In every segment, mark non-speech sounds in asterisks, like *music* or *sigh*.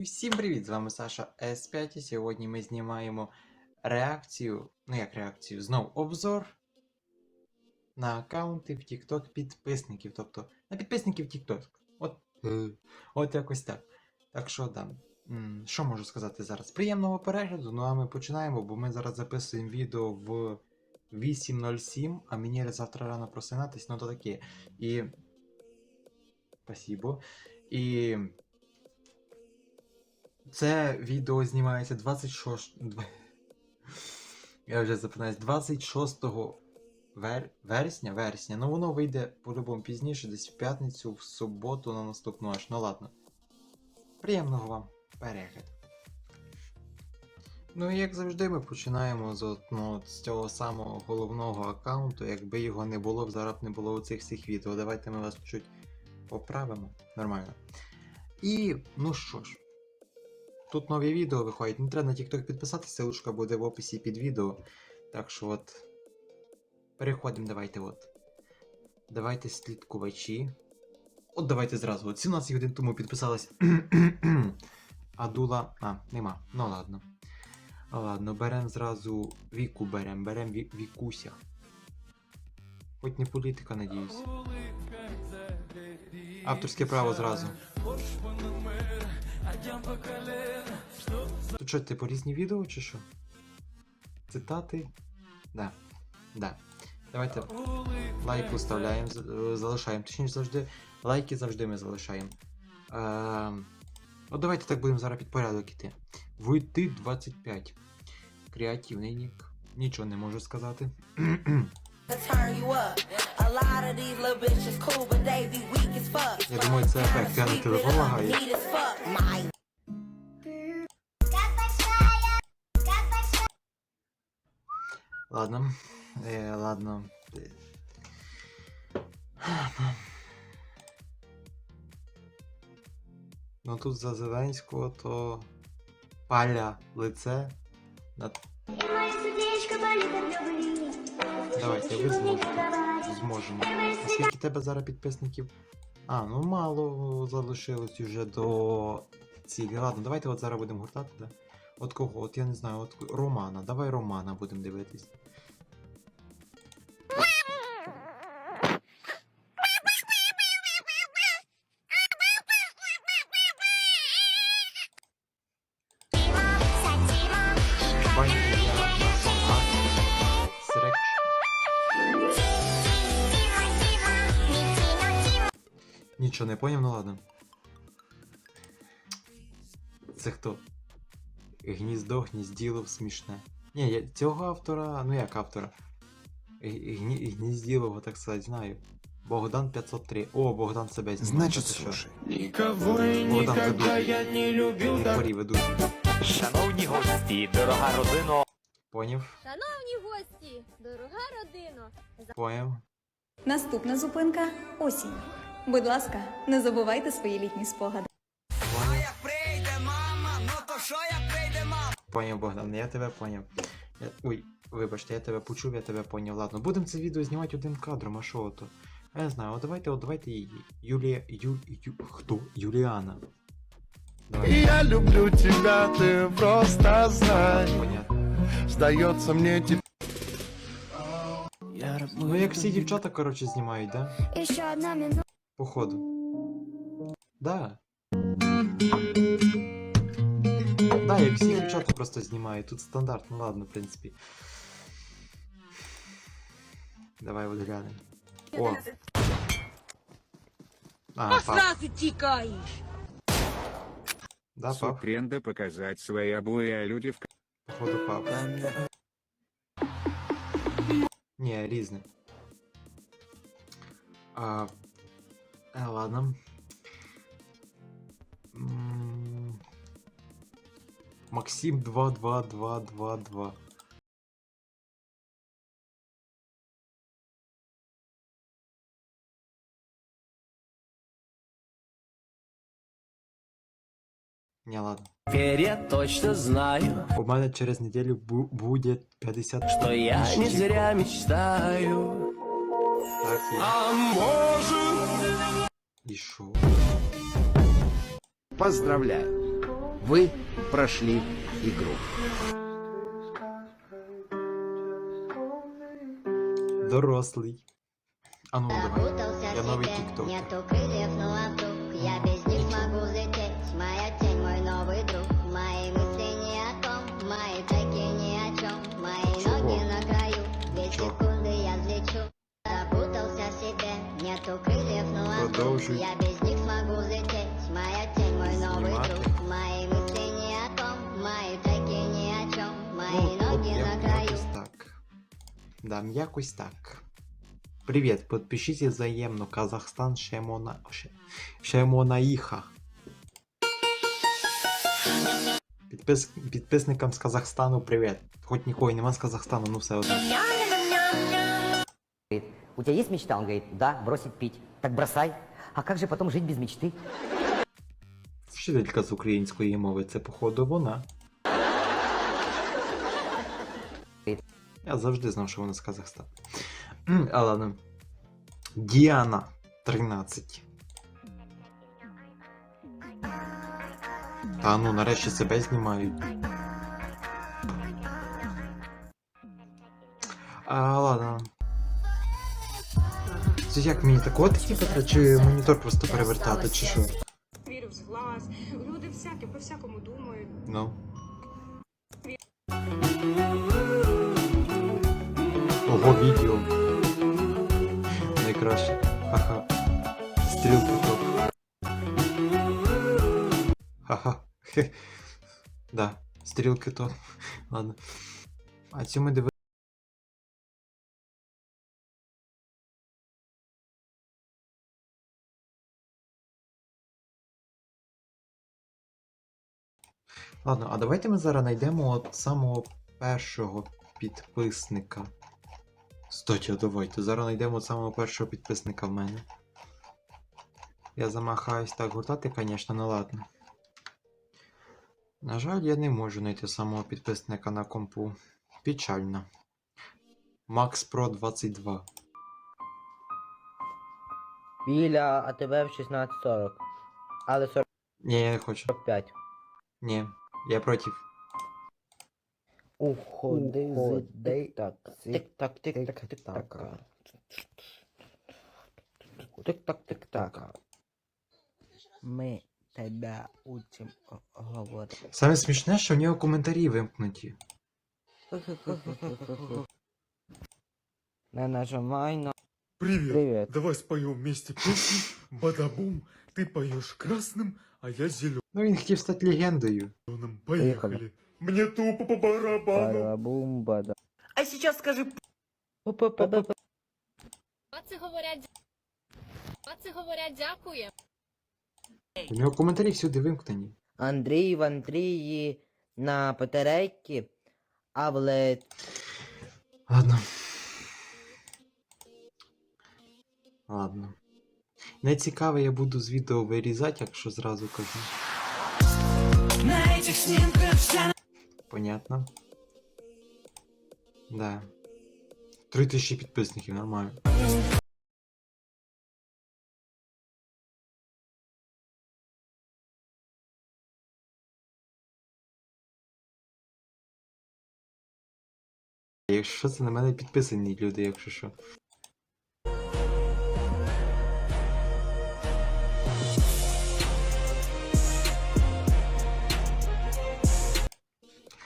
Всім привіт! З вами Саша S5 і сьогодні ми знімаємо реакцію, ну як реакцію, знов обзор на аккаунти в TikTok підписників, тобто на підписників TikTok. От, е, от якось так. Так що да. Що можу сказати зараз? Приємного перегляду, ну а ми починаємо, бо ми зараз записуємо відео в 8.07, а мені завтра рано просинатись, ну то таке. І. Спасибо. І. Це відео знімається 26. *laughs* Я вже запинаюсь 26 вер... вересня. вересня. Ну воно вийде по-любому пізніше, десь в п'ятницю, в суботу на наступну аж. Ну ладно. Приємного вам перегляду. Ну і як завжди, ми починаємо з, ну, з цього самого головного аккаунту. Якби його не було, зараз не було оцих всіх відео. Давайте ми вас чуть поправимо. Нормально. І ну що ж. Тут нові відео виходять. Не треба на TikTok підписатися, ссылочка буде в описі під відео. Так що от. Переходимо, давайте от. Давайте слідкувачі. От давайте зразу. От 17 годин тому підписалась. *clears throat* Адула. А, нема. Ну ладно. Ладно, берем зразу Віку берем, берем Ві... Вікуся. Хоч не політика, надіюсь. Авторське право зразу. Що, типу різні відео чи що? Цитати? Да. Да. Давайте лайк виставляємо, з- е, залишаємо. Точніше завжди. Лайки завжди ми залишаємо. Ем, От давайте так будемо зараз під порядок іти. Войти 25. Креативний нік. Нічого не можу сказати. Я думаю, це ефект. Я на телефон лагаю. Ладно. Е, ладно. Ну тут за Зеленського то паля лице. На... Давайте, ви зможете. Зможемо. А скільки тебе зараз підписників? А, ну мало залишилось уже до цілі. Ладно, давайте от зараз будемо гуртати, да? От кого? От я не знаю, от Романа. Давай Романа будемо дивитись. Нічого не поняв, ну ладно. Це хто? Гніздо, гнізділов смішне. Ні, я цього автора, ну як автора? Гні, гнізділова, так сказати, знаю. Богдан 503. О, Богдан себе знімає. Значит, Це що? слушай. И Богдан я не любил так Хорі ведуть. Шановні гості, дорога родино, Поняв? Шановні гості, дорога родино, Поняв. Наступна зупинка осінь. Будь ласка, не забувайте свої літні спогади. Поняв, Богдан, я тебе поняв. Я... Ой, вибачте, я тебе почув, я тебе поняв. Ладно, будемо це відео знімати одним кадром, а що ото? Я не знаю, от давайте, от давайте її. Юлія. Ю... Ю... Хто? Юліана. Давай. Я люблю тебя, ты просто знай Понятно. Сдается мне теперь Ну як всі дівчата, коротше, знімають, да? Ще одна минута. Походу. Да. Да, як всі просто знімають. Тут стандарт, ну ладно, в принципі. Давай от глянемо. О. А, пап. тікаєш. Да, пап. Супренда показать свои обои, а люди в Походу пап. Ні, різне. А, е, ладно. Максим 22222. Не, ладно. Теперь я точно знаю, У мене через неділю бу- буде 50 что я не підписчиків. зря мечтаю. Так, і, А может і що? Поздравляю! Вы прошли игру. Дорослий. А ну давай. Запутался Я в новый себе, тиктокер. нету крыльев, ну а вдруг я без них смогу взлететь Моя тень, мой новый друг Мои мысли ни о ком, мои треки ни о чем Мои Чего? ноги на краю, две секунды я взлечу Запутался в себе, нету крыльев, ну а вдруг я без них смогу взлететь Да, якось так. Привіт, підпишіться взаємно. Казахстан Шемона... Шемонаїха. Підпис... Підписникам з Казахстану привіт. Хоч нікого нема з Казахстану, ну все одно. У тебя есть мечта? Он говорит, да, бросить пить. Так бросай. А как же потом жить без мечты? Вчителька з української мови, це походу вона. Я завжди знав, що вона з Казахстану. А ладно. Діана 13. Та ну, нарешті себе знімають. А, ладно. Це як мені такого тикати, чи монітор просто перевертати, чи що? вірю в зглаз. Люди всякі, по всякому думають. Ну. Ого, відео. Найкраще. Ха-ха. Стрілки топ. Ха-ха. Да, стрілки топ. Ладно. А цю ми дивилися. Ладно, а давайте ми зараз знайдемо от самого першого підписника. Стаття, давайте. Зараз знайдемо самого першого підписника в мене. Я замахаюсь так гуртати, звісно, ну ладно. На жаль, я не можу знайти самого підписника на компу. Печально. Max Pro 22. Біля АТВ в 16.40. Але 40... Ні, я не хочу. 45. Ні, я проти. Уходи з так. Тик-так, тик-так, тик-так. Тик-так, тик-так. Ми тебе учим говорити. Саме смішне, що в нього коментарі вимкнуті. Не нажимай на... Привет. Привет. Давай споем вместе песню. Бадабум. Ты поешь красным, а я зеленым. Ну він хотів стати легендою. Поехали. Мне тупо по барабану. Барабум, бада. А сейчас скажи Паці говорять, паці говорять, дякує. У нього коментарі всюди вимкнені. Андрій в Андрії на батарейки, а в. Ладно. Ладно. Не цікаве, я буду з відео вирізати, якщо зразу кажу. Понятно. Да. Три тисячі підписників, нормально. Якщо це на мене підписані люди, якщо що.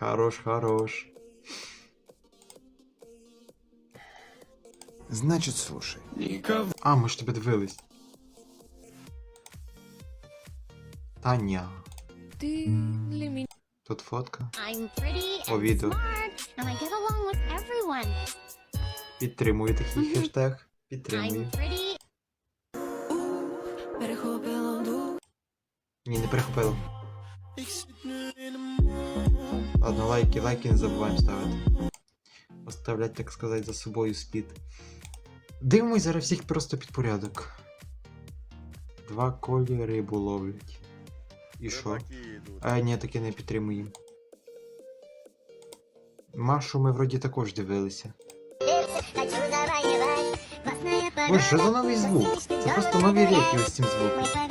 Хорош, хорош. Значит, слушай. Никого. А, ми ж тебе дивились. Таня. Ти для мене. Тут фотка. I'm pretty О, відео. and I get along with everyone. Підтримую такий Мгм. хештег. Підтримую. I'm pretty. Ні, не перехопило. Ладно, лайки, лайки не забуваємо ставити. Оставлять, так сказати, за собою спід. Дивимось зараз всіх просто під порядок. Два кольори рибу ловлять. І що? А, ні, таке не підтримуємо. Машу ми вроді також дивилися. Ой, що за новий звук? Це просто нові реки ось цим звуком.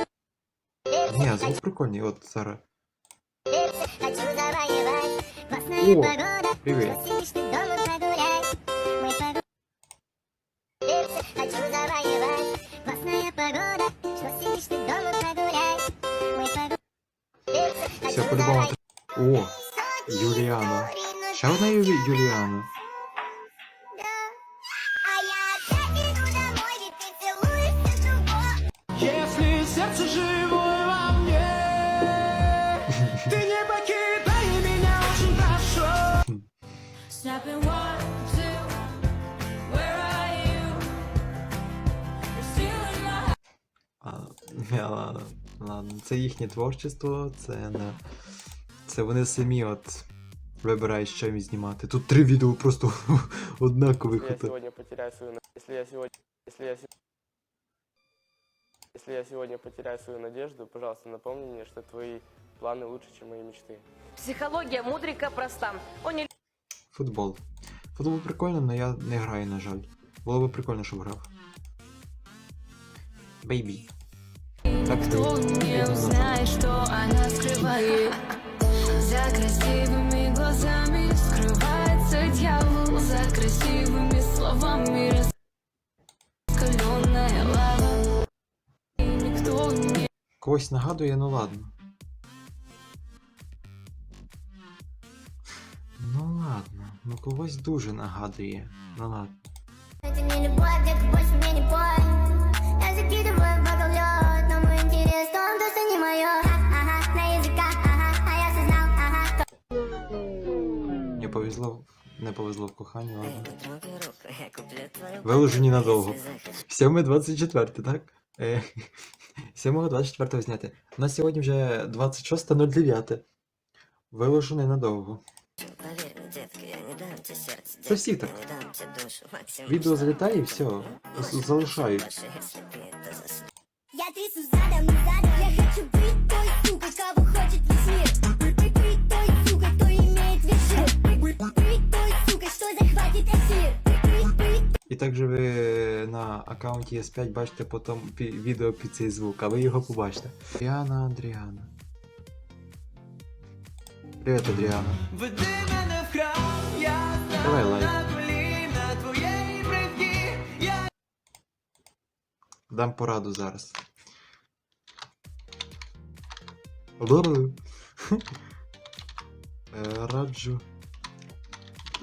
Ні, звук прикольний, от зараз. хочу завоевать. Классная О, погода, привет. что сидишь ты дома погулять. Мы погуляем. Хочу завоевать. Классная погода, что сидишь ты дома погулять. Мы погуляем. Все, по-любому. О, Юліана. Ще одна Юлі... Юліана. А я опять ладно, ладно. Це їхнє творчество, це не. Це вони самі от вибирають, що їм знімати. Тут три відео просто *laughs* однакових. Если я ото. сегодня потеряю свою, на- если я сегодня, если я, се- если я сегодня потеряю свою надежду, пожалуйста, напомни мне, что твои планы лучше, чем мои мечты. Психологія мудрика проста. Он не Футбол. Футбол прикольно, але я не граю, на жаль. Було би прикольно, щоб грав. Бейбі. Так, не знає, что она скрывает. За красивыми глазами скрывается дьявол, за красивыми словами раскаленная лава. И никто не Когось нагадує, ну ладно. ну когось дуже нагадує. Ну ладно. Это не любовь, детка, больше мне не пой. Я закидываю в бокал лед, но мой интерес в том, что не мое. Ага, на языках, ага, а я все знал, ага. Мені повезло, не повезло в коханні, ладно. Виложу ненадовго. 7.24, так? Е, 7.24 зняти. У нас сьогодні вже 26.09. Виложу ненадовго. Це всі так. Відео залітає і все. з- Залишають. Я трясу задом, не задом, я хочу быть той сукой, кого хочет весь мир. Быть той сукой, кто имеет весь мир. Быть той сукой, что захватит весь мир. Быть, быть, І також ви на аккаунті S5 бачите потім пі- відео під цей звук, а ви його побачите. Адріана Андріана. Привіт, Адріана. Веди мене в храм, я Давай лайк. Дам пораду зараз. Е, Раджу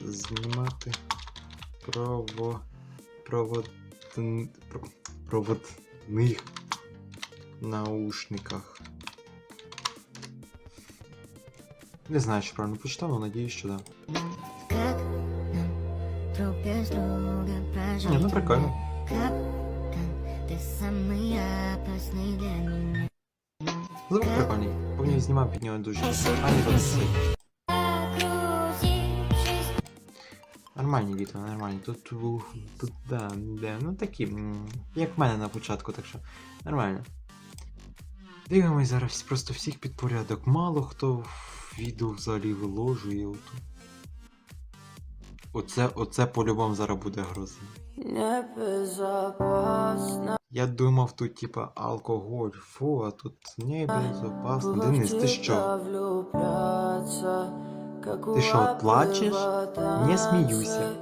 знімати прово... провод... про- проводних наушниках. Не знаю, що правильно прочитав, але надіюсь, що да. Как нам друг без друга прожить? Ні, ну прикольно. Капкан, ты самый опасный для меня. Звук прикольний. Повні знімав під нього дуже. Ані то не сильно. Окружившись Нормальні відео, нормальні. Тут, тут, тут да, да, ну такі, м, як в мене на початку, так що нормально. Дивимось зараз просто всіх під порядок. Мало хто в відео взагалі виложує оту. Оце, оце по-любому зараз буде грозно. Я думав тут типа алкоголь, фу, а тут небезопасно. Денис, ти що? Ти що, плачеш? Не сміюся.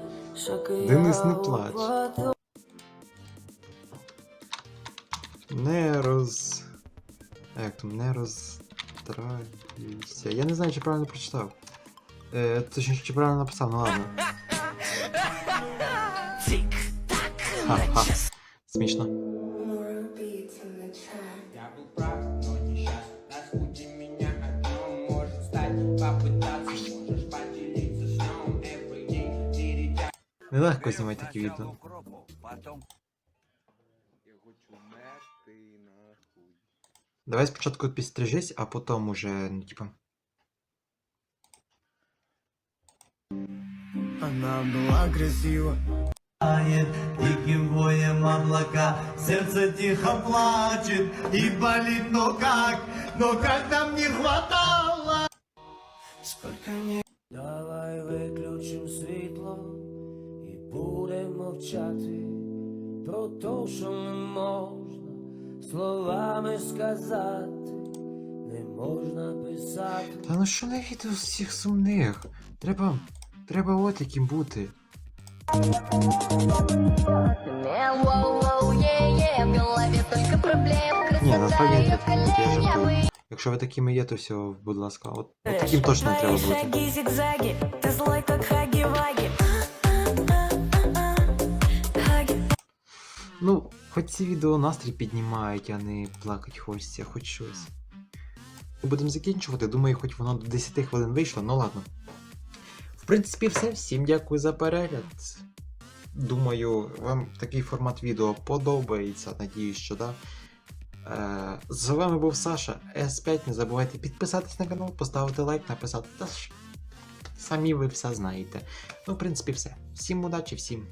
Денис, не плач. Не роз. Як там, не розстраюйся. Я не знаю, чи правильно прочитав. Е, точніше, чи правильно написав, ну ладно. Ха-ха. Смішно. Нелегко знімати такі відео. Давай спочатку підстрижись, а потім уже, ну, типа. Она была красива. Диким воем облака, сердце тихо плачет и болит, но как, но как нам не хватало. Сколько мне... Давай виключим світло і будемо мовчати про те, що не можна словами сказати. Не Та ну що на відео з всіх сумних? Треба. Треба от яким бути. Ні, насправді я жартую. Якщо ви такими є, то все, будь ласка, от, от таким точно не треба бути. Ну, хоч ці відео настрій піднімають, а не плакать хочеться, хоч щось. Будемо закінчувати, думаю, хоч воно до 10 хвилин вийшло, ну ладно. В принципі, все. Всім дякую за перегляд. Думаю, вам такий формат відео подобається. Надіюсь, що да. Е, з вами був Саша С5. Не забувайте підписатись на канал, поставити лайк, написати. Та ж самі ви все знаєте. Ну, в принципі, все. Всім удачі, всім